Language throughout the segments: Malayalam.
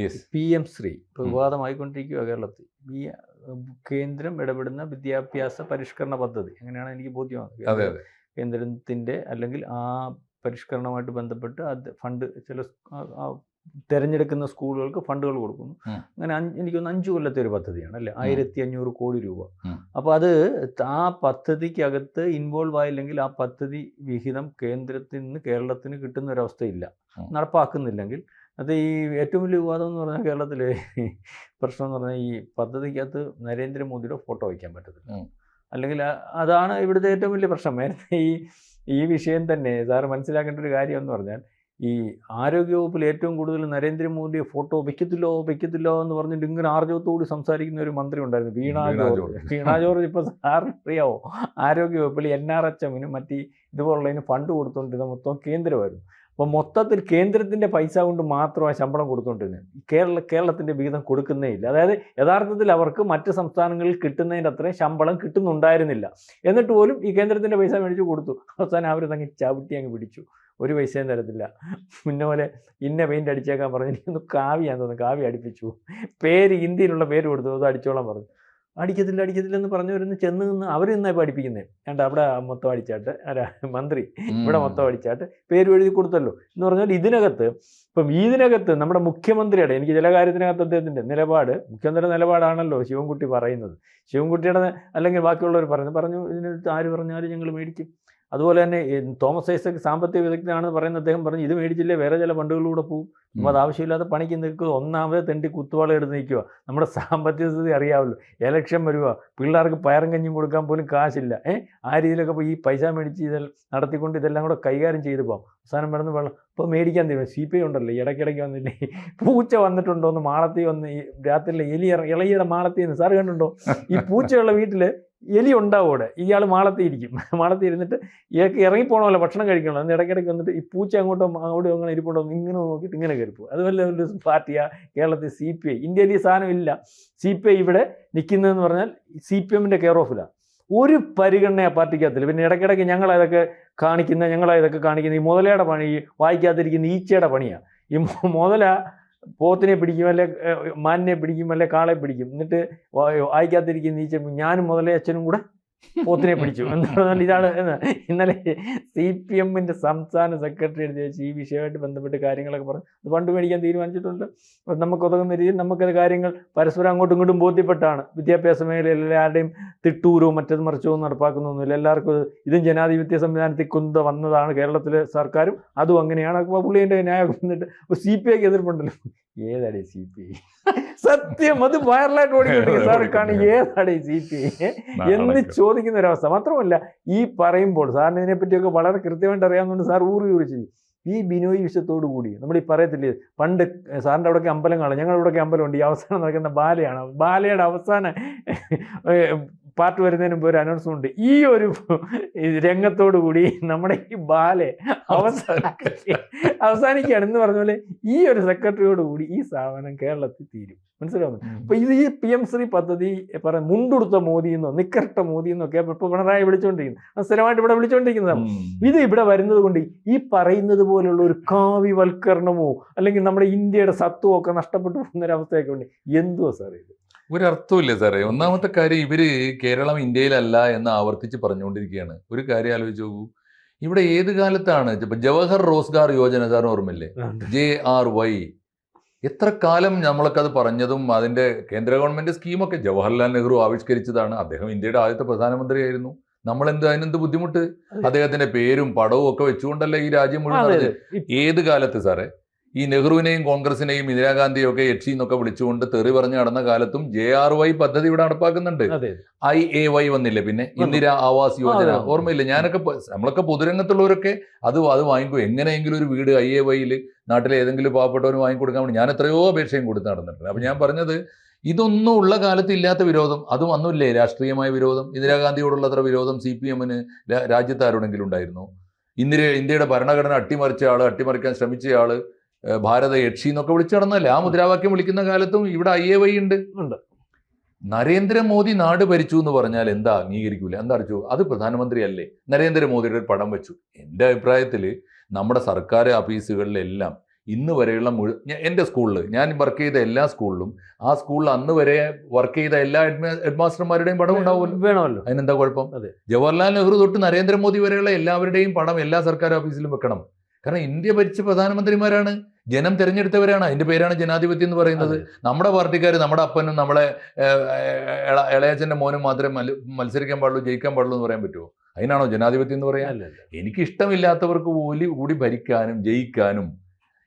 യെസ് പി എം ശ്രീ ഇപ്പോൾ വിവാദമായിക്കൊണ്ടിരിക്കുക കേരളത്തിൽ. ഈ കേന്ദ്രം ഇടപെടുന്ന വിദ്യാഭ്യാസ പരിഷ്കരണ പദ്ധതി. അങ്ങനെയാണ് എനിക്ക് ബോധ്യമാകുന്നത് കേന്ദ്രത്തിന്റെ അല്ലെങ്കിൽ ആ പരിഷ്കരണവുമായിട്ട് ബന്ധപ്പെട്ട് അത് ഫണ്ട് ചില തിരഞ്ഞെടുക്കുന്ന സ്കൂളുകൾക്ക് ഫണ്ടുകൾ കൊടുക്കുന്നു. അങ്ങനെ എനിക്കൊന്ന് അഞ്ച് കൊല്ലത്തെ ഒരു പദ്ധതിയാണ് അല്ലേ? ആയിരത്തി അഞ്ഞൂറ് കോടി രൂപ. അപ്പൊ അപ്പോൾ അത് ആ പദ്ധതിക്കകത്ത് ഇൻവോൾവ് ആയില്ലെങ്കിൽ ആ പദ്ധതി വിഹിതം കേന്ദ്രത്തിൽ നിന്ന് കേരളത്തിന് കിട്ടുന്ന ഒരവസ്ഥയില്ല. നടപ്പാക്കുന്നില്ലെങ്കിൽ അത് ഈ ഏറ്റവും വലിയ വിവാദം എന്ന് പറഞ്ഞാൽ കേരളത്തിലെ പ്രശ്നം എന്ന് പറഞ്ഞാൽ ഈ പദ്ധതിക്കകത്ത് നരേന്ദ്രമോദിയുടെ ഫോട്ടോ വയ്ക്കാൻ പറ്റത്തില്ല. അല്ലെങ്കിൽ അതാണ് ഇവിടുത്തെ ഏറ്റവും വലിയ പ്രശ്നം. നേരത്തെ ഈ ഈ വിഷയം തന്നെ സാറ് മനസ്സിലാക്കേണ്ട ഒരു കാര്യം എന്ന് പറഞ്ഞാൽ ഈ ആരോഗ്യവകുപ്പിൽ ഏറ്റവും കൂടുതൽ നരേന്ദ്രമോദിയെ ഫോട്ടോ വെക്കത്തില്ലോ വെക്കത്തില്ലോ എന്ന് പറഞ്ഞിട്ട് ഇങ്ങനെ ആർജവത്തോട് സംസാരിക്കുന്ന ഒരു മന്ത്രി ഉണ്ടായിരുന്നു. വീണ ജോർജ്. വീണ ജോർജ് ഇപ്പോൾ സാറിന് അറിയാവോ? ആരോഗ്യവകുപ്പിൽ എൻ ആർ എച്ച് എമ്മിനും മറ്റ് ഇതുപോലുള്ളതിന് ഫണ്ട് കൊടുത്തുകൊണ്ടിരുന്ന മൊത്തം കേന്ദ്രമായിരുന്നു. അപ്പോൾ മൊത്തത്തിൽ കേന്ദ്രത്തിന്റെ പൈസ കൊണ്ട് മാത്രമാണ് ശമ്പളം കൊടുത്തുകൊണ്ടിരുന്നത് കേരള കേരളത്തിന്റെ വിഹിതം കൊടുക്കുന്നേ ഇല്ല. അതായത് യഥാർത്ഥത്തിൽ അവർക്ക് മറ്റ് സംസ്ഥാനങ്ങളിൽ കിട്ടുന്നതിന്റെ അത്രയും ശമ്പളം കിട്ടുന്നുണ്ടായിരുന്നില്ല. എന്നിട്ട് പോലും ഈ കേന്ദ്രത്തിന്റെ പൈസ മേടിച്ച് കൊടുത്തു. അവസാനം അവർ തങ്ങി ചവിട്ടി അങ്ങ് പിടിച്ചു. ഒരു പൈസയും തരത്തില്ല. മുന്നേ പോലെ ഇന്ന പെയിന്റ് അടിച്ചേക്കാൻ പറഞ്ഞു എനിക്കൊന്ന് കാവ്യാന്ന് തോന്നുന്നു. കാവ്യ അടിപ്പിച്ചു. പേര് ഹിന്ദിയിലുള്ള പേര് കൊടുത്തു. അത് അടിച്ചോളാൻ പറഞ്ഞു. അടിക്കത്തില്ല അടിക്കത്തില്ല എന്ന് പറഞ്ഞു വരുന്ന ചെന്ന് നിന്ന് അവർ നിന്നായി പഠിപ്പിക്കുന്നത് കണ്ട അവിടെ മൊത്തം അടിച്ചാട്ട് അല്ല മന്ത്രി. ഇവിടെ മൊത്തം അടിച്ചാട്ട് പേര് എഴുതി കൊടുത്തല്ലോ. എന്ന് പറഞ്ഞാൽ ഇതിനകത്ത് ഇപ്പം ഇതിനകത്ത് നമ്മുടെ മുഖ്യമന്ത്രിയുടെ എനിക്ക് ചില കാര്യത്തിനകത്ത് അദ്ദേഹത്തിന്റെ നിലപാട് മുഖ്യമന്ത്രിയുടെ നിലപാടാണല്ലോ ശിവൻകുട്ടി പറയുന്നത്. ശിവൻകുട്ടിയുടെ അല്ലെങ്കിൽ ബാക്കിയുള്ളവർ പറഞ്ഞു പറഞ്ഞു ഇതിനകത്ത് ആര് പറഞ്ഞാലും ഞങ്ങൾ മേടിക്കും. അതുപോലെ തന്നെ തോമസ് ഐസക് സാമ്പത്തിക വിദഗ്ധനാണെന്ന് പറയുന്ന അദ്ദേഹം പറഞ്ഞു ഇത് മേടിച്ചില്ലേ വേറെ ചില ഫണ്ടുകളിലൂടെ പോകും. അപ്പോൾ അത് ആവശ്യമില്ലാത്ത പണിക്ക് നിൽക്കുക ഒന്നാമത് തെണ്ടി കുത്തുവാള എടുത്ത് നിൽക്കുക. നമ്മുടെ സാമ്പത്തിക സ്ഥിതി അറിയാമല്ലോ. എലക്ഷൻ വരുക പിള്ളേർക്ക് പയറും കഞ്ഞും കൊടുക്കാൻ പോലും കാശില്ല. ഏ ആ രീതിയിലൊക്കെ പോയി ഈ പൈസ മേടിച്ച് ഇതെല്ലാം നടത്തിക്കൊണ്ട് ഇതെല്ലാം കൂടെ കൈകാര്യം ചെയ്തു പോകാം അവസാനം വരുന്ന വെള്ളം ഇപ്പോൾ മേടിക്കാൻ തീരുമാനം സി പി ഐ ഉണ്ടല്ലോ ഇടയ്ക്കിടയ്ക്ക് വന്നില്ലേ? പൂച്ച വന്നിട്ടുണ്ടോ ഒന്ന് മാളത്തി വന്ന് ഈ രാത്രിയിലെ എലി ഇളയുടെ മാളത്തി എന്ന് സാറ് കണ്ടുണ്ടോ ഈ പൂച്ചയുള്ള വീട്ടിൽ എലി ഉണ്ടാവും അവിടെ. ഇയാൾ മാളത്തി ഇരിക്കും മാളത്തി ഇരുന്നിട്ട് ഇയാൾക്ക് ഇറങ്ങിപ്പോണമല്ലോ ഭക്ഷണം കഴിക്കണമല്ലോ. എന്ന് ഇടയ്ക്കിടയ്ക്ക് വന്നിട്ട് ഈ പൂച്ച അങ്ങോട്ടോ അങ്ങോട്ടും അങ്ങനെ ഇരിപ്പുണ്ടോ ഇങ്ങനെ നോക്കിയിട്ട് ഇങ്ങനെ കയറിപ്പോ അതുപോലെ ഒരു പാർട്ടിയാ കേരളത്തിൽ സി പി ഐ. ഇന്ത്യയിൽ ഈ സാധനം ഇല്ല. സി പി ഐ ഇവിടെ നിൽക്കുന്നതെന്ന് പറഞ്ഞാൽ സി പി എമ്മിന്റെ കെയർ ഓഫിലാണ് ഒരു പരിഗണന ആ പാർട്ടിക്കകത്തില്ല പിന്നെ ഇടയ്ക്കിടയ്ക്ക് ഞങ്ങളതൊക്കെ കാണിക്കുന്ന ഞങ്ങളതൊക്കെ കാണിക്കുന്ന ഈ മുതലയുടെ പണി വായിക്കാതിരിക്കുന്ന ഈച്ചയുടെ പണിയാണ് ഈ മുതല പോത്തിനെ പിടിക്കും അല്ലെ മാനിനെ പിടിക്കും അല്ലെ കാളെ പിടിക്കും. എന്നിട്ട് വായിക്കാത്തിരിക്കുന്ന ഈച്ച ഞാനും മുതലേ അച്ഛനും കൂടെ പോത്തിനെ പിടിച്ചു. എന്ന് പറഞ്ഞാൽ ഇതാണ് ഇന്നലെ സി പി എമ്മിന്റെ സംസ്ഥാന സെക്രട്ടറി എടുത്ത് വെച്ച് ഈ വിഷയമായിട്ട് ബന്ധപ്പെട്ട് കാര്യങ്ങളൊക്കെ പറഞ്ഞു. അത് ഫണ്ട് മേടിക്കാൻ തീരുമാനിച്ചിട്ടുണ്ട്. അപ്പം നമുക്ക് ഉതകുന്ന രീതിയിൽ നമുക്കത് കാര്യങ്ങൾ പരസ്പരം അങ്ങോട്ടും ഇങ്ങോട്ടും ബോധ്യപ്പെട്ടാണ്. വിദ്യാഭ്യാസ മേഖലയിൽ എല്ലാവരുടെയും തിട്ടൂരോ മറ്റത് മറിച്ചോ നടപ്പാക്കുന്നൊന്നുമില്ല. എല്ലാവർക്കും ഇതും ജനാധിപത്യ സംവിധാനത്തിൽ കുന്ത വന്നതാണ് കേരളത്തിലെ സർക്കാരും. അതും അങ്ങനെയാണ്. അപ്പോൾ പുള്ളിന്റെ ന്യായം വന്നിട്ട് സി പി ഐക്ക് എതിർപ്പുണ്ടല്ലോ. ഏതാടേ സി പി ഐ? സത്യം അത് വൈറലായിട്ട് ഓടിക്കൊണ്ടിരിക്കും. സാർ കാണി ഈ സി പി എന്ന് ചോദിക്കുന്ന ഒരവസ്ഥ മാത്രമല്ല ഈ പറയുമ്പോൾ സാറിന് ഇതിനെപ്പറ്റിയൊക്കെ വളരെ കൃത്യമായിട്ട് അറിയാവുന്നതുകൊണ്ട് സാർ ഊറി ഊറിച്ചു ഈ ബിനോയി വിഷയത്തോടു കൂടി നമ്മൾ ഈ പറയത്തില്ലേ പണ്ട് സാറിന്റെ അവിടെയൊക്കെ അമ്പലം കാണും ഞങ്ങളുടെ അവിടെയൊക്കെ അമ്പലമുണ്ട്. ഈ അവസാനം നടക്കുന്ന ബാലയാണ്. ബാലയുടെ അവസാന പാർട്ട് വരുന്നതിന് മുമ്പ് ഒരു അനൗൺസ്മെന്റ് ഈ ഒരു രംഗത്തോടു കൂടി നമ്മുടെ ഈ ബാലെ അവസാനിക്കുക അവസാനിക്കുകയാണ്. എന്ന് പറഞ്ഞ പോലെ ഈ ഒരു സെക്രട്ടറിയോട് കൂടി ഈ സ്ഥാപനം കേരളത്തിൽ തീരും. മനസ്സിലാവുന്നു അപ്പൊ ഇത് ഈ പി എം ശ്രീ പദ്ധതി പറ മുണ്ടുടുത്ത മോദി എന്നോ നിക്കറിട്ട മോദി എന്നൊക്കെ ഇപ്പൊ പിണറായി വിളിച്ചുകൊണ്ടിരിക്കുന്നത് സ്ഥിരമായിട്ട് ഇവിടെ വിളിച്ചുകൊണ്ടിരിക്കുന്നതാണ് ഇത് ഇവിടെ വരുന്നത് കൊണ്ട് ഈ പറയുന്നത് പോലുള്ള ഒരു കാവ്യവൽക്കരണമോ അല്ലെങ്കിൽ നമ്മുടെ ഇന്ത്യയുടെ സത്വമോ ഒക്കെ നഷ്ടപ്പെട്ടു പോകുന്ന ഒരു അവസ്ഥയൊക്കെ ഉണ്ട്. എന്തുവാ സാർ ഇത്? ഒരർത്ഥമില്ല സാറേ. ഒന്നാമത്തെ കാര്യം ഇവർ കേരളം ഇന്ത്യയിലല്ല എന്ന് ആവർത്തിച്ച് പറഞ്ഞുകൊണ്ടിരിക്കുകയാണ്. ഒരു കാര്യം ആലോചിച്ച് നോക്കൂ. ഇവിടെ ഏത് കാലത്താണ്? ഇപ്പം ജവഹർ റോസ്ഗാർ യോജന സാറിന് ഓർമ്മയില്ലേ? J R Y. എത്ര കാലം നമ്മളൊക്കെ അത് പറഞ്ഞതും അതിന്റെ കേന്ദ്ര ഗവൺമെന്റ് സ്കീമൊക്കെ ജവഹർലാൽ നെഹ്റു ആവിഷ്കരിച്ചതാണ്. അദ്ദേഹം ഇന്ത്യയുടെ ആദ്യത്തെ പ്രധാനമന്ത്രിയായിരുന്നു. നമ്മൾ എന്ത് അതിനെന്ത് ബുദ്ധിമുട്ട്? അദ്ദേഹത്തിന്റെ പേരും പടവും ഒക്കെ വെച്ചുകൊണ്ടല്ലേ ഈ രാജ്യം മുഴുവൻ. ഏത് കാലത്ത് സാറേ? ഈ നെഹ്റുവിനെയും കോൺഗ്രസിനെയും ഇന്ദിരാഗാന്ധിയും ഒക്കെ എച്ച് എന്നൊക്കെ വിളിച്ചുകൊണ്ട് തെറി പറഞ്ഞു നടന്ന കാലത്തും ജെ ആർ വൈ പദ്ധതി ഇവിടെ നടപ്പാക്കുന്നുണ്ട്. ഐ എ വൈ വന്നില്ലേ പിന്നെ? ഇന്ദിര ആവാസ് യോജന. ഓർമ്മയില്ല? ഞാനൊക്കെ നമ്മളൊക്കെ പൊതുരംഗത്തുള്ളവരൊക്കെ അത് അത് വാങ്ങിക്കും. എങ്ങനെയെങ്കിലും ഒരു വീട് ഐ എ വൈയിൽ നാട്ടിലെ ഏതെങ്കിലും പാവപ്പെട്ടവന് വാങ്ങിക്കൊടുക്കാൻ വേണ്ടി ഞാൻ എത്രയോ അപേക്ഷയും കൊടുത്ത് നടന്നിട്ടുണ്ട്. അപ്പൊ ഞാൻ പറഞ്ഞത് ഇതൊന്നും ഉള്ള കാലത്ത് ഇല്ലാത്ത വിരോധം. അതും അന്നുമില്ലേ രാഷ്ട്രീയമായ വിരോധം. ഇന്ദിരാഗാന്ധിയോടുള്ള അത്ര വിരോധം സി പി എമ്മിന് രാജ്യത്ത് ആരോടെങ്കിലും ഉണ്ടായിരുന്നു? ഇന്ദിര ഇന്ത്യയുടെ ഭരണഘടന അട്ടിമറിച്ച ആൾ അട്ടിമറിക്കാൻ ശ്രമിച്ച ആൾ ഭാരത യക്ഷി എന്നൊക്കെ വിളിച്ചു നടന്നല്ലേ? ആ മുദ്രാവാക്യം വിളിക്കുന്ന കാലത്തും ഇവിടെ ഐ എ വൈ ഉണ്ട്. ഉണ്ട്. നരേന്ദ്രമോദി നാട് ഭരിച്ചു എന്ന് പറഞ്ഞാൽ എന്താ അംഗീകരിക്കൂല? എന്താ അറിച്ചു അത് പ്രധാനമന്ത്രി അല്ലേ നരേന്ദ്രമോദിയുടെ ഒരു പടം വെച്ചു. എന്റെ അഭിപ്രായത്തിൽ നമ്മുടെ സർക്കാർ ഓഫീസുകളിലെല്ലാം ഇന്ന് വരെയുള്ള മുഴു എന്റെ സ്കൂളിൽ ഞാൻ വർക്ക് ചെയ്ത എല്ലാ സ്കൂളിലും ആ സ്കൂളിൽ അന്ന് വരെ വർക്ക് ചെയ്ത എല്ലാ ഹെഡ് മാസ്റ്റർമാരുടെയും പടം ഉണ്ടാവുമല്ലോ. വേണമല്ലോ. അതിനെന്താ കുഴപ്പം. ജവഹർലാൽ നെഹ്റു തൊട്ട് നരേന്ദ്രമോദി വരെയുള്ള എല്ലാവരുടെയും പടം എല്ലാ സർക്കാർ ഓഫീസിലും വെക്കണം. കാരണം ഇന്ത്യ ഭരിച്ച പ്രധാനമന്ത്രിമാരാണ്. ജനം തിരഞ്ഞെടുത്തവരാണ്. അതിന്റെ പേരാണ് ജനാധിപത്യം എന്ന് പറയുന്നത്. നമ്മുടെ പാർട്ടിക്കാർ നമ്മുടെ അപ്പനും നമ്മളെ ഇളയച്ചന്റെ മോനും മാത്രമേ മത്സരിക്കാൻ പാടുള്ളൂ ജയിക്കാൻ പാടുള്ളൂ എന്ന് പറയാൻ പറ്റുമോ അതിനാണോ ജനാധിപത്യം എന്ന് പറയാൻ. എനിക്ക് ഇഷ്ടമില്ലാത്തവർക്ക് ഓലി കൂടി ഭരിക്കാനും ജയിക്കാനും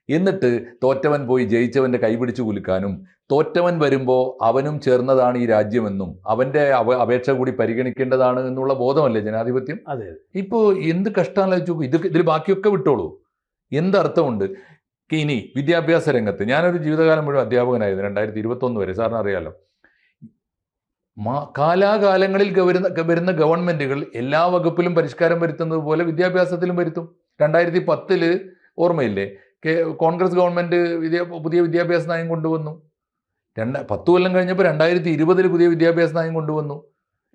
എന്നിട്ട് തോറ്റവൻ പോയി ജയിച്ചവന്റെ കൈപിടിച്ച് കുലുക്കാനും തോറ്റവൻ വരുമ്പോൾ അവനും ചേർന്നതാണ് ഈ രാജ്യമെന്നും അവന്റെ അവ അപേക്ഷ കൂടി പരിഗണിക്കേണ്ടതാണ് എന്നുള്ള ബോധമല്ലേ ജനാധിപത്യം. ഇപ്പോൾ എന്ത് കഷ്ടമാണെന്ന് വെച്ചു ഇത് ഇതിൽ ബാക്കിയൊക്കെ വിട്ടോളൂ. എന്തർത്ഥമുണ്ട് ഇനി വിദ്യാഭ്യാസ രംഗത്ത്. ഞാനൊരു ജീവിതകാലം മുഴുവൻ അധ്യാപകനായിരുന്നു രണ്ടായിരത്തി ഇരുപത്തൊന്ന് വരെ. സാറിന് അറിയാലോ? കാലാകാലങ്ങളിൽ വരുന്ന വരുന്ന ഗവൺമെന്റുകൾ എല്ലാ വകുപ്പിലും പരിഷ്കാരം വരുത്തുന്നത് പോലെ വിദ്യാഭ്യാസത്തിലും വരുത്തും. രണ്ടായിരത്തി പത്തിൽ ഓർമ്മയില്ലേ കോൺഗ്രസ് ഗവൺമെന്റ് വിദ്യാ പുതിയ വിദ്യാഭ്യാസ നയം കൊണ്ടുവന്നു. രണ്ട പത്ത് കൊല്ലം കഴിഞ്ഞപ്പോൾ രണ്ടായിരത്തി ഇരുപതിൽ പുതിയ വിദ്യാഭ്യാസ നയം കൊണ്ടുവന്നു.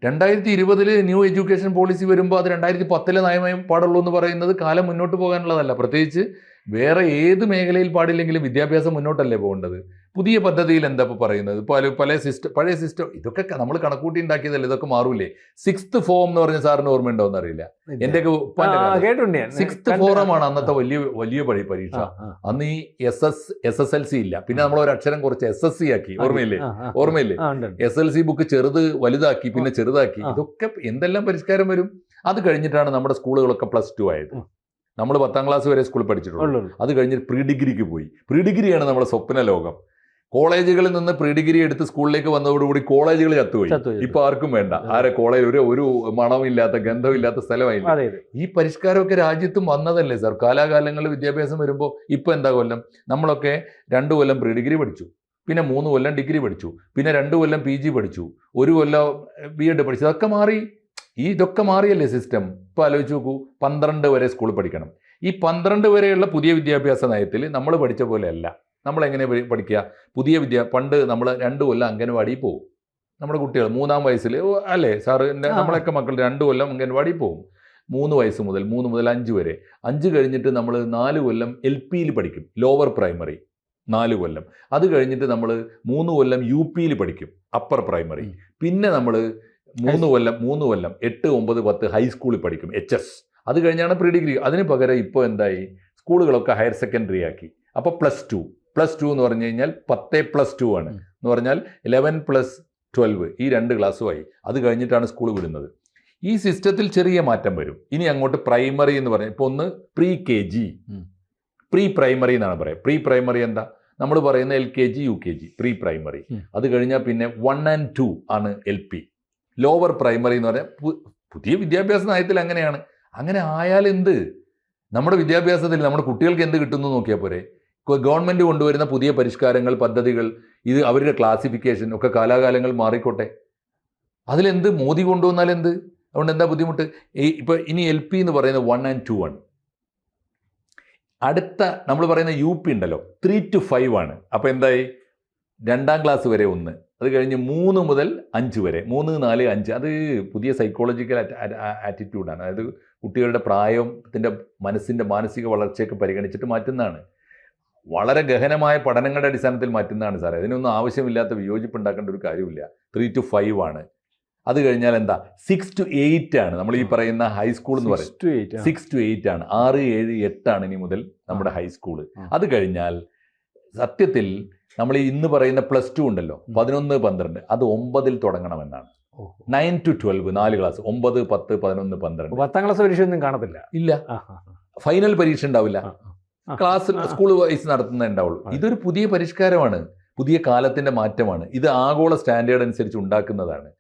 രണ്ടായിരത്തി ഇരുപതിൽ ന്യൂ എഡ്യൂക്കേഷൻ പോളിസി വരുമ്പോൾ അത് രണ്ടായിരത്തി പത്തിലെ നയമേ പാടുള്ളൂ എന്ന് പറയുന്നത് കാലം മുന്നോട്ട് പോകാനുള്ളതല്ല. പ്രത്യേകിച്ച് വേറെ ഏത് മേഖലയിൽ പാടില്ലെങ്കിലും വിദ്യാഭ്യാസം മുന്നോട്ടല്ലേ പോകേണ്ടത്? പുതിയ പദ്ധതിയിൽ എന്താ ഇപ്പോൾ പറയുന്നത്? പല പല സിസ്റ്റം പഴയ സിസ്റ്റം ഇതൊക്കെ നമ്മൾ കണക്കൂട്ടി ഉണ്ടാക്കിയതല്ലേ? ഇതൊക്കെ മാറൂലേ? സിക്സ്ത് ഫോം എന്ന് പറഞ്ഞ സാറിന് ഓർമ്മയുണ്ടോ എന്നറിയില്ല? ഞാൻ. സിക്സ്ത് കണ്ട്- ഫോറമാണ് അന്നത്തെ വലിയ വലിയ പഴി പരീക്ഷ. അന്ന് ഈ S S S S L C ഇല്ല. പിന്നെ നമ്മൾ ഒരു അക്ഷരം കുറച്ച് എസ് എസ് സി ആക്കി. ഓർമ്മയില്ലേ. ഓർമ്മയില്ലേ. എസ് എൽ സി ബുക്ക് ചെറുത് വലുതാക്കി പിന്നെ ചെറുതാക്കി. ഇതൊക്കെ എന്തെല്ലാം പരിഷ്കാരം വരും? അത് കഴിഞ്ഞിട്ടാണ് നമ്മുടെ സ്കൂളുകളൊക്കെ പ്ലസ് ടു ആയത്. നമ്മൾ പത്താം ക്ലാസ് വരെ സ്കൂളിൽ പഠിച്ചിട്ടുള്ളൂ. അത് കഴിഞ്ഞ് പ്രീ ഡിഗ്രിക്ക് പോയി. പ്രീ ഡിഗ്രിയാണ് നമ്മുടെ സ്വപ്ന ലോകം. കോളേജുകളിൽ നിന്ന് പ്രീ ഡിഗ്രി എടുത്ത് സ്കൂളിലേക്ക് വന്നതോടുകൂടി കോളേജുകൾ ചത്തുപോയി. ഇപ്പൊ ആർക്കും വേണ്ട. ആരെ കോളേജ് ഒരു ഒരു മണമില്ലാത്ത ഗന്ധമില്ലാത്ത സ്ഥലമായി ഈ പരിഷ്കാരമൊക്കെ രാജ്യത്തും വന്നതല്ലേ സാർ കാലാകാലങ്ങളിൽ വിദ്യാഭ്യാസം വരുമ്പോൾ ഇപ്പൊ എന്താ കൊല്ലം? നമ്മളൊക്കെ രണ്ടു കൊല്ലം പ്രീ ഡിഗ്രി പഠിച്ചു. പിന്നെ മൂന്ന് കൊല്ലം ഡിഗ്രി പഠിച്ചു. പിന്നെ രണ്ട് കൊല്ലം പി ജി പഠിച്ചു. ഒരു കൊല്ലം ബി എഡ് പഠിച്ചു. അതൊക്കെ മാറി. ഈ ഇതൊക്കെ മാറിയല്ലേ സിസ്റ്റം ഇപ്പോൾ ആലോചിച്ച് നോക്കൂ പന്ത്രണ്ട് വരെ സ്കൂളിൽ പഠിക്കണം. ഈ പന്ത്രണ്ട് വരെയുള്ള പുതിയ വിദ്യാഭ്യാസ നയത്തിൽ നമ്മൾ പഠിച്ച പോലെയല്ല നമ്മൾ എങ്ങനെ പഠി- പഠിക്കുക? പുതിയ വിദ്യ പണ്ട് നമ്മൾ രണ്ട് കൊല്ലം അംഗൻവാടി പോകും നമ്മുടെ കുട്ടികൾ മൂന്നാം വയസ്സിൽ അല്ലേ സാറ്. നമ്മളൊക്കെ മക്കൾ രണ്ട് കൊല്ലം അംഗൻവാടി പോകും മൂന്ന് വയസ്സ് മുതൽ മൂന്ന് മുതൽ അഞ്ച് വരെ. അഞ്ച് കഴിഞ്ഞിട്ട് നമ്മൾ നാല് കൊല്ലം എൽ പിയിൽ പഠിക്കും ലോവർ പ്രൈമറി നാല് കൊല്ലം. അത് കഴിഞ്ഞിട്ട് നമ്മൾ മൂന്ന് കൊല്ലം യു പിയിൽ പഠിക്കും അപ്പർ പ്രൈമറി പിന്നെ നമ്മൾ മൂന്ന് കൊല്ലം മൂന്ന് കൊല്ലം എട്ട് ഒമ്പത് പത്ത് ഹൈസ്കൂളിൽ പഠിക്കും എച്ച് എസ് അത് കഴിഞ്ഞാണ് പ്രീ ഡിഗ്രി അതിന് പകരം ഇപ്പോൾ എന്തായി? സ്കൂളുകളൊക്കെ ഹയർ സെക്കൻഡറി ആക്കി. അപ്പോൾ പ്ലസ് ടു പ്ലസ് ടു എന്ന് പറഞ്ഞു കഴിഞ്ഞാൽ പത്ത് പ്ലസ് ടു ആണ്. എന്ന് പറഞ്ഞാൽ ഇലവൻ പ്ലസ് ട്വൽവ് ഈ രണ്ട് ക്ലാസ്സുമായി അത് കഴിഞ്ഞിട്ടാണ് സ്കൂൾ വിടുന്നത്. ഈ സിസ്റ്റത്തിൽ ചെറിയ മാറ്റം വരും. ഇനി അങ്ങോട്ട് പ്രൈമറി എന്ന് പറഞ്ഞാൽ ഇപ്പോൾ ഒന്ന് pre K G pre primary എന്നാണ് പറയുക. പ്രീ പ്രൈമറി എന്താ? നമ്മൾ പറയുന്ന L K G U K G pre primary. അത് കഴിഞ്ഞാൽ പിന്നെ വൺ ആൻഡ് ടു ആണ് എൽ പി ലോവർ പ്രൈമറി എന്ന് പറഞ്ഞാൽ പുതിയ വിദ്യാഭ്യാസ നയത്തിൽ അങ്ങനെയാണ്. അങ്ങനെ ആയാൽ എന്ത്? നമ്മുടെ വിദ്യാഭ്യാസത്തിൽ നമ്മുടെ കുട്ടികൾക്ക് എന്ത് കിട്ടുന്നു നോക്കിയാൽ പോരെ. ഗവൺമെന്റ് കൊണ്ടുവരുന്ന പുതിയ പരിഷ്കാരങ്ങൾ പദ്ധതികൾ ഇത് അവരുടെ ക്ലാസിഫിക്കേഷൻ ഒക്കെ കാലാകാലങ്ങൾ മാറിക്കോട്ടെ. അതിലെന്ത് മോദി കൊണ്ടുവന്നാൽ എന്ത്? അതുകൊണ്ട് എന്താ ബുദ്ധിമുട്ട്? ഈ ഇപ്പൊ ഇനി എൽ പി എന്ന് പറയുന്നത് വൺ ആൻഡ് ടു വൺ അടുത്ത നമ്മൾ പറയുന്ന യു പി ഉണ്ടല്ലോ. ത്രീ ടു ഫൈവ് ആണ്. അപ്പോൾ എന്തായി? രണ്ടാം ക്ലാസ് വരെ ഒന്ന്. അത് കഴിഞ്ഞ് മൂന്ന് മുതൽ അഞ്ച് വരെ. മൂന്ന് നാല് അഞ്ച്. അത് പുതിയ സൈക്കോളജിക്കൽ ആറ്റിറ്റ്യൂഡാണ് അതായത് കുട്ടികളുടെ പ്രായത്തിന്റെ മനസ്സിന്റെ മാനസിക വളർച്ചയൊക്കെ പരിഗണിച്ചിട്ട് മാറ്റുന്നതാണ്. വളരെ ഗഹനമായ പഠനങ്ങളുടെ അടിസ്ഥാനത്തിൽ മാറ്റുന്നതാണ് സാറേ. അതിനൊന്നും ആവശ്യമില്ലാത്ത വിയോജിപ്പ് ഉണ്ടാക്കേണ്ട ഒരു കാര്യമില്ല. ത്രീ ടു ഫൈവ് ആണ്. അത് കഴിഞ്ഞാൽ എന്താ? സിക്സ് ടു എയ്റ്റ് ആണ്. നമ്മൾ ഈ പറയുന്ന ഹൈസ്കൂൾ എന്ന് പറയുന്നത്. സിക്സ് ടു എയ്റ്റ് ആണ്. ആറ് ഏഴ് എട്ടാണ് ഇനി മുതൽ നമ്മുടെ ഹൈസ്കൂൾ. അത് കഴിഞ്ഞാൽ സത്യത്തിൽ നമ്മൾ ഈ ഇന്ന് പറയുന്ന പ്ലസ് ടു ഉണ്ടല്ലോ. പതിനൊന്ന് പന്ത്രണ്ട്. അത് ഒമ്പതിൽ തുടങ്ങണമെന്നാണ്. നയൻ ടു ട്വൽവ് നാല് ക്ലാസ് ഒമ്പത് പത്ത് പതിനൊന്ന് പന്ത്രണ്ട്. പത്താം ക്ലാസ് പരീക്ഷ ഒന്നും കാണത്തില്ല. ഇല്ല. ഫൈനൽ പരീക്ഷ ഉണ്ടാവില്ല. ക്ലാസ് സ്കൂൾ വൈസ് നടത്തുന്നേ ഉണ്ടാവുള്ളൂ. ഇതൊരു പുതിയ പരിഷ്കാരമാണ്. പുതിയ കാലത്തിന്റെ മാറ്റമാണ്. ഇത് ആഗോള സ്റ്റാൻഡേർഡ് അനുസരിച്ച് ഉണ്ടാക്കുന്നതാണ്.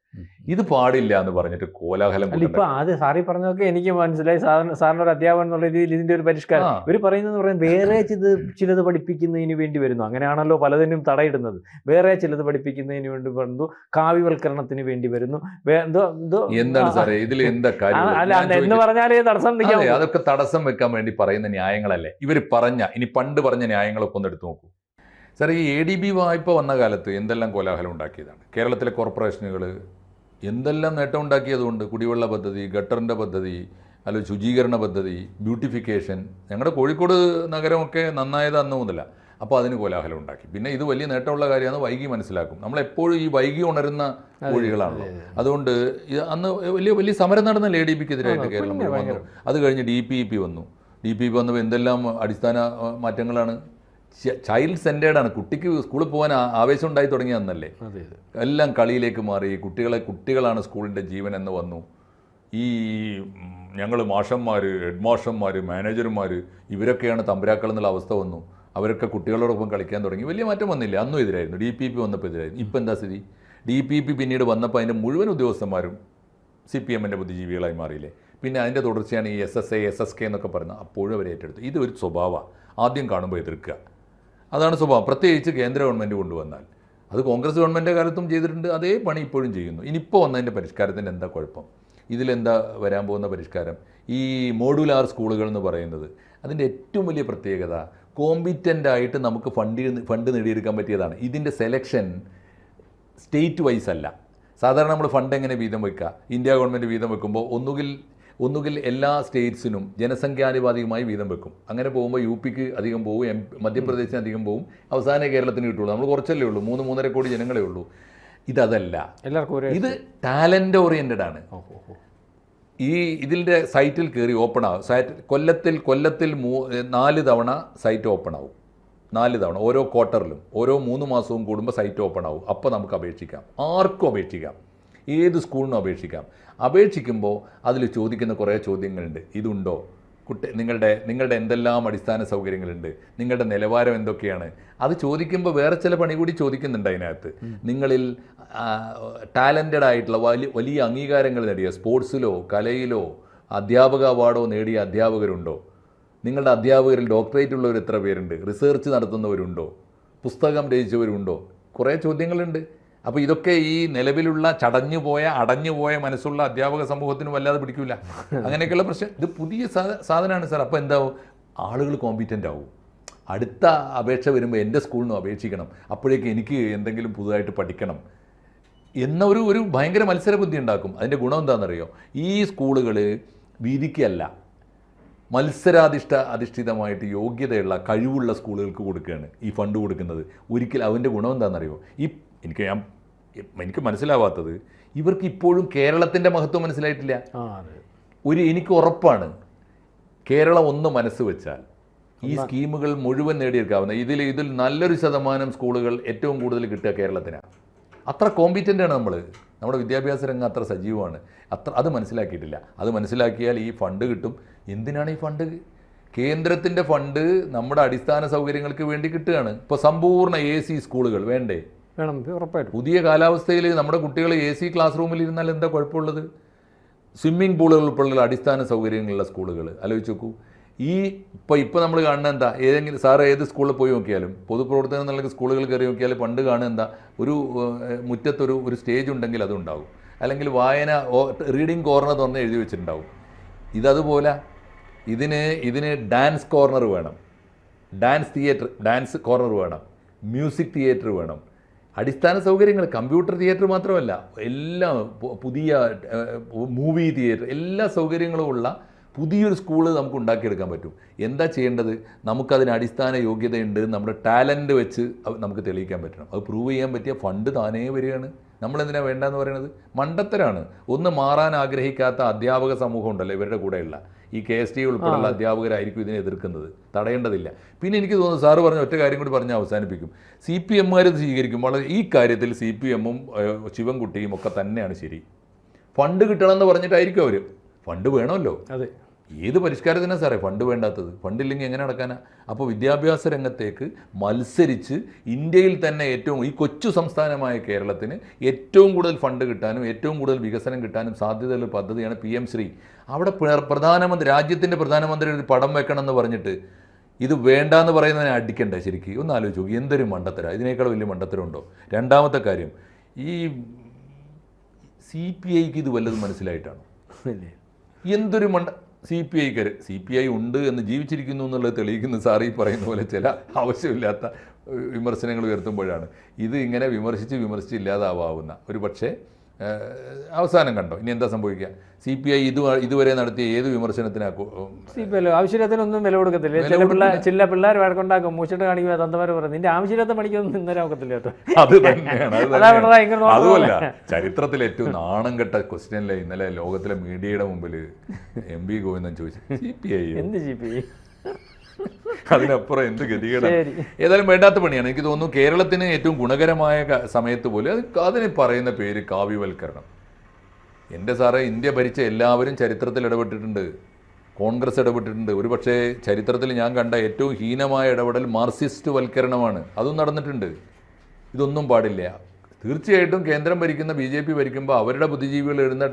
ഇത് പാടില്ല എന്ന് പറഞ്ഞിട്ട് കോലാഹലം ഇപ്പൊ ആദ്യം സാറി പറഞ്ഞതൊക്കെ എനിക്ക് മനസ്സിലായി. സാറിന് സാറിന് ഒരു അധ്യാപകൻ എന്നുള്ള രീതിയിൽ ഇതിന്റെ ഒരു പരിഷ്കാരം. ഇവർ പറയുന്നത് പറയുന്നത് വേറെ ചിത് ചിലത് പഠിപ്പിക്കുന്നതിന് വേണ്ടി വരുന്നു. അങ്ങനെയാണല്ലോ പലതിനും തടയിടുന്നത്. വേറെ ചിലത് പഠിപ്പിക്കുന്നതിന് വേണ്ടി വരുന്നു. കാവ്യവൽക്കരണത്തിന് വേണ്ടി വരുന്നു. എന്തോ എന്തോ എന്താണ് സാറേ? ഇതിൽ എന്താ കാര്യം? അല്ല എന്ന്. പറഞ്ഞാലേ തടസ്സം അതൊക്കെ തടസ്സം വെക്കാൻ വേണ്ടി പറയുന്ന ന്യായങ്ങളല്ലേ? ഇവർ പറഞ്ഞ ഇനി പണ്ട് പറഞ്ഞ ന്യായങ്ങളൊക്കെ ഒന്ന് എടുത്തു നോക്കൂ. സാർ ഈ എ ഡി ബി വായ്പ വന്ന കാലത്ത് എന്തെല്ലാം കോലാഹലം ഉണ്ടാക്കിയതാണ്? കേരളത്തിലെ കോർപ്പറേഷനുകൾ എന്തെല്ലാം നേട്ടം ഉണ്ടാക്കിയതുകൊണ്ട് കുടിവെള്ള പദ്ധതി ഗട്ടറിന്റെ പദ്ധതി അല്ല ശുചീകരണ പദ്ധതി ബ്യൂട്ടിഫിക്കേഷൻ ഞങ്ങളുടെ കോഴിക്കോട് നഗരമൊക്കെ നന്നായത് അന്ന് മുതല. അപ്പോൾ അതിന് കോലാഹലം ഉണ്ടാക്കി. പിന്നെ ഇത് വലിയ നേട്ടമുള്ള കാര്യമാണ് വൈകി മനസ്സിലാക്കും. നമ്മളെപ്പോഴും ഈ വൈകി ഉണരുന്ന കോഴികളാണല്ലോ. അതുകൊണ്ട് അന്ന് വലിയ വലിയ സമരം നടന്ന എ ഡി പിക്കെതിരായിട്ട് കേരളം വന്നു. അത് കഴിഞ്ഞ് ഡി പി ഇ പി വന്നു. ഡി പി പി വന്നപ്പോൾ എന്തെല്ലാം അടിസ്ഥാന മാറ്റങ്ങളാണ് ചൈൽഡ് സെന്റേർഡ് ആണ്. കുട്ടിക്ക് സ്കൂളിൽ പോകാൻ ആവേശം ഉണ്ടായി തുടങ്ങിയ അന്നല്ലേ? എല്ലാം കളിയിലേക്ക് മാറി. കുട്ടികളെ കുട്ടികളാണ് സ്കൂളിന്റെ ജീവൻ എന്ന് വന്നു. ഈ ഞങ്ങൾ മാഷന്മാർ ഹെഡ് മാഷന്മാർ മാനേജർമാർ ഇവരൊക്കെയാണ് തമ്പുരാക്കൾ എന്നുള്ള അവസ്ഥ വന്നു. അവരൊക്കെ കുട്ടികളോടൊപ്പം കളിക്കാൻ തുടങ്ങി. വലിയ മാറ്റം വന്നില്ല. അന്നും എതിരായിരുന്നു. ഡി പി പി വന്നപ്പോൾ എതിരായിരുന്നു. ഇപ്പം എന്താ സ്ഥിതി? ഡി പി പി പിന്നീട് വന്നപ്പോൾ അതിന്റെ മുഴുവൻ ഉദ്യോഗസ്ഥന്മാരും സി പി എമ്മിന്റെ ബുദ്ധിജീവികളായി മാറിയില്ലേ? പിന്നെ അതിന്റെ തുടർച്ചയാണ് ഈ S S A S S K എന്നൊക്കെ പറയുന്നത് അപ്പോഴും അവർ ഏറ്റെടുത്തു. ഇത് ഒരു സ്വഭാവമാണ്. ആദ്യം കാണുമ്പോൾ എതിർക്കുക. അതാണ് സ്വഭാവം. പ്രത്യേകിച്ച് കേന്ദ്ര ഗവൺമെന്റ് കൊണ്ടുവന്നാൽ. അത് കോൺഗ്രസ് ഗവൺമെന്റ് കാലത്തും ചെയ്തിട്ടുണ്ട്. അതേ പണി ഇപ്പോഴും ചെയ്യുന്നു. ഇനിയിപ്പോൾ വന്നതിന്റെ പരിഷ്കാരത്തിന്റെ എന്താ കുഴപ്പം? ഇതിലെന്താ വരാൻ പോകുന്ന പരിഷ്കാരം? ഈ മോഡുലാർ സ്കൂളുകൾ എന്ന് പറയുന്നത് അതിന്റെ ഏറ്റവും വലിയ പ്രത്യേകത കോമ്പിറ്റന്റ് ആയിട്ട് നമുക്ക് ഫണ്ട് ഫണ്ട് നേടിയെടുക്കാൻ പറ്റിയതാണ്. ഇതിന്റെ സെലക്ഷൻ സ്റ്റേറ്റ് വൈസ് അല്ല. സാധാരണ നമ്മൾ ഫണ്ട് എങ്ങനെ വീതം വെക്കുക ഇന്ത്യ ഗവൺമെന്റ് വീതം വെക്കുമ്പോൾ ഒന്നുകിൽ ഒന്നുകിൽ എല്ലാ സ്റ്റേറ്റ്സിനും ജനസംഖ്യാനുപാതികമായി വീതം വെക്കും. അങ്ങനെ പോകുമ്പോൾ യു പിക്ക് അധികം പോകും എം മധ്യപ്രദേശിന് അധികം പോകും അവസാന കേരളത്തിന് കിട്ടുള്ളൂ. നമ്മൾ കുറച്ചല്ലേ ഉള്ളൂ മൂന്ന് മൂന്നര കോടി ജനങ്ങളേ ഉള്ളൂ. ഇതല്ല എല്ലാവർക്കും ഇത് ടാലന്റ് ഓറിയന്റഡ് ആണ്. ഈ ഇതിന്റെ സൈറ്റിൽ കയറി ഓപ്പൺ ആവും. സൈറ്റ് കൊല്ലത്തിൽ കൊല്ലത്തിൽ മൂ നാല് തവണ സൈറ്റ് ഓപ്പൺ ആവും. നാല് തവണ. ഓരോ ക്വാർട്ടറിലും ഓരോ മൂന്ന് മാസവും കൂടുമ്പോൾ സൈറ്റ് ഓപ്പൺ ആവും. അപ്പോൾ നമുക്ക് അപേക്ഷിക്കാം. ആർക്കും അപേക്ഷിക്കാം. ഏത് സ്കൂളിനും അപേക്ഷിക്കാം. അപേക്ഷിക്കുമ്പോൾ അതിൽ ചോദിക്കുന്ന കുറേ ചോദ്യങ്ങളുണ്ട്. ഇതുണ്ടോ? കുട്ടി നിങ്ങളുടെ നിങ്ങളുടെ എന്തെല്ലാം അടിസ്ഥാന സൗകര്യങ്ങളുണ്ട്? നിങ്ങളുടെ നിലവാരം എന്തൊക്കെയാണ്? അത് ചോദിക്കുമ്പോൾ വേറെ ചില പണി കൂടി ചോദിക്കുന്നുണ്ട് അതിനകത്ത്. നിങ്ങളിൽ ടാലന്റഡ് ആയിട്ടുള്ള വലിയ വലിയ അംഗീകാരങ്ങൾ നേടിയ സ്പോർട്സിലോ കലയിലോ അധ്യാപക അവാർഡോ നേടിയ അധ്യാപകരുണ്ടോ? നിങ്ങളുടെ അധ്യാപകരിൽ ഡോക്ടറേറ്റ് ഉള്ളവർ എത്ര പേരുണ്ട്? റിസർച്ച് നടത്തുന്നവരുണ്ടോ? പുസ്തകം രചിച്ചവരുണ്ടോ? കുറേ ചോദ്യങ്ങളുണ്ട്. അപ്പോൾ ഇതൊക്കെ ഈ നിലവിലുള്ള ചടഞ്ഞു പോയ അടഞ്ഞു പോയ മനസ്സുള്ള അധ്യാപക സമൂഹത്തിന് വല്ലാതെ പിടിക്കില്ല അങ്ങനെയൊക്കെയുള്ള പ്രശ്നം. ഇത് പുതിയ സാധ- സാധനമാണ് സാർ. അപ്പോൾ എന്താവും? ആളുകൾ കോമ്പിറ്റന്റ് ആവും. അടുത്ത അപേക്ഷ വരുമ്പോൾ എന്റെ സ്കൂളിനും അപേക്ഷിക്കണം. അപ്പോഴേക്ക് എനിക്ക് എന്തെങ്കിലും പുതുതായിട്ട് പഠിക്കണം. എന്നൊരു ഒരു ഭയങ്കര മത്സരബുദ്ധി ഉണ്ടാക്കും. അതിന്റെ ഗുണം എന്താണെന്നറിയോ? ഈ സ്കൂളുകൾ വീതിക്കല്ല മത്സരാധിഷ്ഠ അധിഷ്ഠിതമായിട്ട് യോഗ്യതയുള്ള കഴിവുള്ള സ്കൂളുകൾക്ക് കൊടുക്കുകയാണ് ഈ ഫണ്ട് കൊടുക്കുന്നത്. ഒരിക്കലും അവന്റെ ഗുണം എന്താണെന്നറിയോ? ഈ എനിക്ക് ഞാൻ എനിക്ക് മനസ്സിലാവാത്തത് ഇവർക്ക് ഇപ്പോഴും കേരളത്തിന്റെ മഹത്വം മനസ്സിലായിട്ടില്ല. ഒരു എനിക്ക് ഉറപ്പാണ് കേരളം ഒന്ന് മനസ്സ് വെച്ചാൽ ഈ സ്കീമുകൾ മുഴുവൻ നേടിയെടുക്കാവുന്ന ഇതിൽ ഇതിൽ നല്ലൊരു ശതമാനം സ്കൂളുകൾ ഏറ്റവും കൂടുതൽ കിട്ടുക കേരളത്തിനാണ് അത്ര കോമ്പിറ്റന്റ് ആണ് നമ്മൾ നമ്മുടെ വിദ്യാഭ്യാസ രംഗം അത്ര സജീവമാണ്. അത്ര അത് മനസ്സിലാക്കിയിട്ടില്ല. അത് മനസ്സിലാക്കിയാൽ ഈ ഫണ്ട് കിട്ടും. എന്തിനാണ് ഈ ഫണ്ട്? കേന്ദ്രത്തിന്റെ ഫണ്ട് നമ്മുടെ അടിസ്ഥാന സൗകര്യങ്ങൾക്ക് വേണ്ടി കിട്ടുകയാണ്. ഇപ്പോൾ സമ്പൂർണ എ സി സ്കൂളുകൾ വേണ്ടേ? വേണം ഉറപ്പായിട്ടും. പുതിയ കാലാവസ്ഥയിൽ നമ്മുടെ കുട്ടികൾ എ സി ക്ലാസ് റൂമിൽ ഇരുന്നാൽ എന്താ കുഴപ്പമുള്ളത്? സ്വിമ്മിംഗ് പൂളുകൾ ഉൾപ്പെടെയുള്ള അടിസ്ഥാന സൗകര്യങ്ങളുള്ള സ്കൂളുകൾ. ആലോചിച്ച് നോക്കൂ. ഈ ഇപ്പോൾ ഇപ്പോൾ നമ്മൾ കാണുന്ന എന്താ? ഏതെങ്കിലും സാറ് ഏത് സ്കൂളിൽ പോയി നോക്കിയാലും പൊതുപ്രവർത്തനം എന്നുള്ള സ്കൂളുകൾ കയറി നോക്കിയാൽ പണ്ട് കാണുക എന്താ? ഒരു മുറ്റത്തൊരു ഒരു സ്റ്റേജ് ഉണ്ടെങ്കിൽ അതുണ്ടാവും അല്ലെങ്കിൽ വായന റീഡിംഗ് കോർണർ തുറന്ന് എഴുതി വെച്ചിട്ടുണ്ടാവും. ഇതതുപോലെ ഇതിന് ഇതിന് ഡാൻസ് കോർണർ വേണം. ഡാൻസ് തിയേറ്റർ ഡാൻസ് കോർണർ വേണം. മ്യൂസിക് തിയേറ്റർ വേണം. അടിസ്ഥാന സൗകര്യങ്ങൾ കമ്പ്യൂട്ടർ തിയേറ്റർ മാത്രമല്ല എല്ലാ പുതിയ മൂവി തിയേറ്റർ എല്ലാ സൗകര്യങ്ങളും ഉള്ള പുതിയൊരു സ്കൂൾ നമുക്ക് ഉണ്ടാക്കിയെടുക്കാൻ പറ്റും. എന്താ ചെയ്യേണ്ടത്? നമുക്കതിന് അടിസ്ഥാന യോഗ്യതയുണ്ട് നമ്മുടെ ടാലന്റ് വെച്ച് നമുക്ക് തെളിയിക്കാൻ പറ്റണം. അത് പ്രൂവ് ചെയ്യാൻ പറ്റിയ ഫണ്ട് താനേ വരികയാണ്. നമ്മളെന്തിനാണ് വേണ്ടതെന്ന് പറയുന്നത്? മണ്ടത്തരാണ്. ഒന്ന് മാറാൻ ആഗ്രഹിക്കാത്ത അധ്യാപക സമൂഹം ഉണ്ടല്ലോ ഇവരുടെ കൂടെയുള്ള. ഈ കെ എസ് ടി ഉൾപ്പെടെയുള്ള അധ്യാപകരായിരിക്കും ഇതിനെ എതിർക്കുന്നത്. തടയേണ്ടതില്ല. പിന്നെ എനിക്ക് തോന്നുന്നു സാറ് പറഞ്ഞ ഒറ്റ കാര്യം കൂടി പറഞ്ഞ് അവസാനിപ്പിക്കും. സി പി എമ്മുകാർ സ്വീകരിക്കും. വളരെ ഈ കാര്യത്തിൽ സി പി എമ്മും ശിവൻകുട്ടിയും ഒക്കെ തന്നെയാണ് ശരി. ഫണ്ട് കിട്ടണമെന്ന് പറഞ്ഞിട്ടായിരിക്കും അവർ ഫണ്ട് വേണമല്ലോ. അതെ. ഏത് പരിഷ്കാരത്തിനാണ് സാറേ ഫണ്ട് വേണ്ടാത്തത്? ഫണ്ടില്ലെങ്കിൽ എങ്ങനെ നടക്കാനാ? അപ്പോൾ വിദ്യാഭ്യാസ രംഗത്തേക്ക് മത്സരിച്ച് ഇന്ത്യയിൽ തന്നെ ഏറ്റവും ഈ കൊച്ചു സംസ്ഥാനമായ കേരളത്തിന് ഏറ്റവും കൂടുതൽ ഫണ്ട് കിട്ടാനും ഏറ്റവും കൂടുതൽ വികസനം കിട്ടാനും സാധ്യതയുള്ള പദ്ധതിയാണ് പി എം ശ്രീ. അവിടെ പ്രധാനമന്ത്രി രാജ്യത്തിന്റെ പ്രധാനമന്ത്രി ഒരു പടം വെക്കണം എന്ന് പറഞ്ഞിട്ട് ഇത് വേണ്ടാന്ന് പറയുന്നതിനെ അടിക്കണ്ടേ ശരിക്കും? ഒന്ന് ആലോചിച്ച് നോക്കി. എന്തൊരു മണ്ടത്തര? ഇതിനേക്കാൾ വലിയ മണ്ടത്തരമുണ്ടോ? രണ്ടാമത്തെ കാര്യം ഈ സി പി ഐക്ക് ഇത് വല്ലതും മനസ്സിലായിട്ടാണ്? എന്തൊരു മണ്ട സി പി ഐക്കാർ സി പി ഐ ഉണ്ട് എന്ന് ജീവിച്ചിരിക്കുന്നു എന്നുള്ളത് തെളിയിക്കുന്ന സാർ ഈ പറയുന്ന പോലെ ചില ആവശ്യമില്ലാത്ത വിമർശനങ്ങൾ ഉയർത്തുമ്പോഴാണ്. ഇത് ഇങ്ങനെ വിമർശിച്ച് വിമർശിച്ച് ഇല്ലാതാവാവുന്ന. ഒരു പക്ഷേ അവസാനം കണ്ടോ? ഇനി എന്താ സംഭവിക്കുക? സി പി ഐ ഇത് ഇതുവരെ നടത്തിയ ഏത് വിമർശനത്തിനാ സി പി എൽ ആവശ്യത്തിനൊന്നും വില കൊടുക്കത്തില്ല. ചില പിള്ളേർ. ചില പിള്ളേർ വഴക്കുണ്ടാക്കും. മൂച്ചിട്ട് കാണിക്കുക തന്തമാർ പറഞ്ഞു നിന്റെ ആവശ്യമില്ലാത്ത പണിക്കൊന്നും ഇന്നലെ ഒക്കത്തില്ല അത് തന്നെയാണ് അതുമല്ല ചരിത്രത്തിൽ ഏറ്റവും നാണം കെട്ട ക്വസ്റ്റ്യനിലെ ഇന്നലെ ലോകത്തിലെ മീഡിയയുടെ മുമ്പിൽ എം വി ഗോവിന്ദൻ ചോദിച്ചു സി പി ഐ എന്ത് സി പി അതിനപ്പുറം എന്ത് ഗതികേടാണ്? ഏതായാലും വേണ്ടാത്ത പണിയാണ്. എനിക്ക് തോന്നുന്നു കേരളത്തിന് ഏറ്റവും ഗുണകരമായ സമയത്ത് പോലെ അത് അതിന് പറയുന്ന പേര് കാവ്യവൽക്കരണം. എന്റെ സാറേ ഇന്ത്യ ഭരിച്ച എല്ലാവരും ചരിത്രത്തിൽ ഇടപെട്ടിട്ടുണ്ട്. കോൺഗ്രസ് ഇടപെട്ടിട്ടുണ്ട്. ഒരു പക്ഷേ ചരിത്രത്തിൽ ഞാൻ കണ്ട ഏറ്റവും ഹീനമായ ഇടപെടൽ മാർസിസ്റ്റ് വൽക്കരണമാണ് അതും നടന്നിട്ടുണ്ട്. ഇതൊന്നും പാടില്ല. തീർച്ചയായിട്ടും കേന്ദ്രം ഭരിക്കുന്ന ബി ജെ പി ഭരിക്കുമ്പോൾ അവരുടെ ബുദ്ധിജീവികൾ എഴുതുന്ന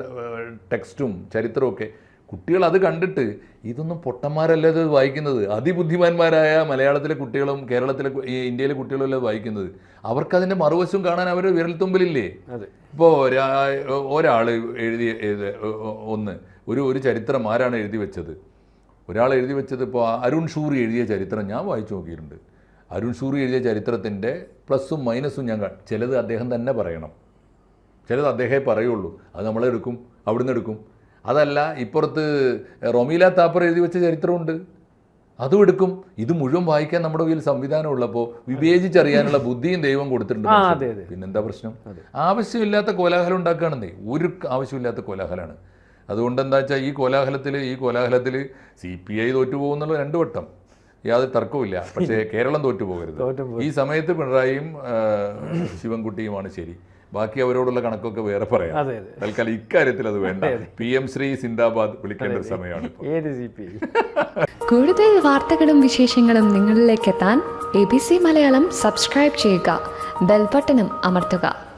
ടെക്സ്റ്റും ചരിത്രവും ഒക്കെ കുട്ടികൾ അത് കണ്ടിട്ട് ഇതൊന്നും പൊട്ടന്മാരല്ല ഇത് വായിക്കുന്നത്? അതിബുദ്ധിമാന്മാരായ മലയാളത്തിലെ കുട്ടികളും കേരളത്തിലെ ഇന്ത്യയിലെ കുട്ടികളും അല്ല വായിക്കുന്നത്? അവർക്കതിന്റെ മറുവശം കാണാൻ അവർ വിരൽത്തുമ്പിലില്ലേ? ഇപ്പോൾ ഒരാൾ എഴുതി ഒന്ന് ഒരു ഒരു ചരിത്രം ആരാണ് എഴുതി വെച്ചത്? ഒരാൾ എഴുതി വെച്ചത് ഇപ്പോൾ അരുൺ ഷൂറി എഴുതിയ ചരിത്രം ഞാൻ വായിച്ചു നോക്കിയിട്ടുണ്ട്. അരുൺ ഷൂറി എഴുതിയ ചരിത്രത്തിന്റെ പ്ലസും മൈനസും ഞാൻ ചിലത് അദ്ദേഹം തന്നെ പറയണം. ചിലത് അദ്ദേഹമേ പറയുള്ളൂ. അത് നമ്മളെടുക്കും അവിടുന്ന് എടുക്കും അതല്ല ഇപ്പുറത്ത് റൊമീല താപ്പർ എഴുതി വെച്ച ചരിത്രമുണ്ട്. അതും എടുക്കും. ഇത് മുഴുവൻ വായിക്കാൻ നമ്മുടെ കയ്യിൽ സംവിധാനം ഉള്ളപ്പോൾ വിവേചിച്ചറിയാനുള്ള ബുദ്ധിയും ദൈവം കൊടുത്തിട്ടുണ്ട്. പിന്നെന്താ പ്രശ്നം? ആവശ്യമില്ലാത്ത കോലാഹലം ഉണ്ടാക്കുകയാണെന്നേ. ഒരു ആവശ്യമില്ലാത്ത കോലാഹലമാണ്. അതുകൊണ്ട് എന്താ വെച്ചാൽ ഈ കോലാഹലത്തിൽ ഈ കോലാഹലത്തിൽ സി പി ഐ തോറ്റുപോകുന്നുള്ള രണ്ട് വട്ടം. യാതൊരു തർക്കവുമില്ല. പക്ഷേ കേരളം തോറ്റുപോകരുത്. ഈ സമയത്ത് പിണറായിയും ശിവൻകുട്ടിയുമാണ് ശരി. ബാക്കി അവരോടുള്ള കണക്കൊക്കെ വേറെ പറയാം. തൽക്കാലം ഇക്കാര്യത്തിൽ അത് വേണ്ട. പി എം ശ്രീ സിന്ദാബാദ് വിളിക്കേണ്ട ഒരു സമയമാണ് കൂടുതൽ വാർത്തകളും വിശേഷങ്ങളും നിങ്ങളിലേക്ക് എത്താൻ A B C Malayalam subscribe ചെയ്യുക. ബെൽബട്ടനും അമർത്തുക.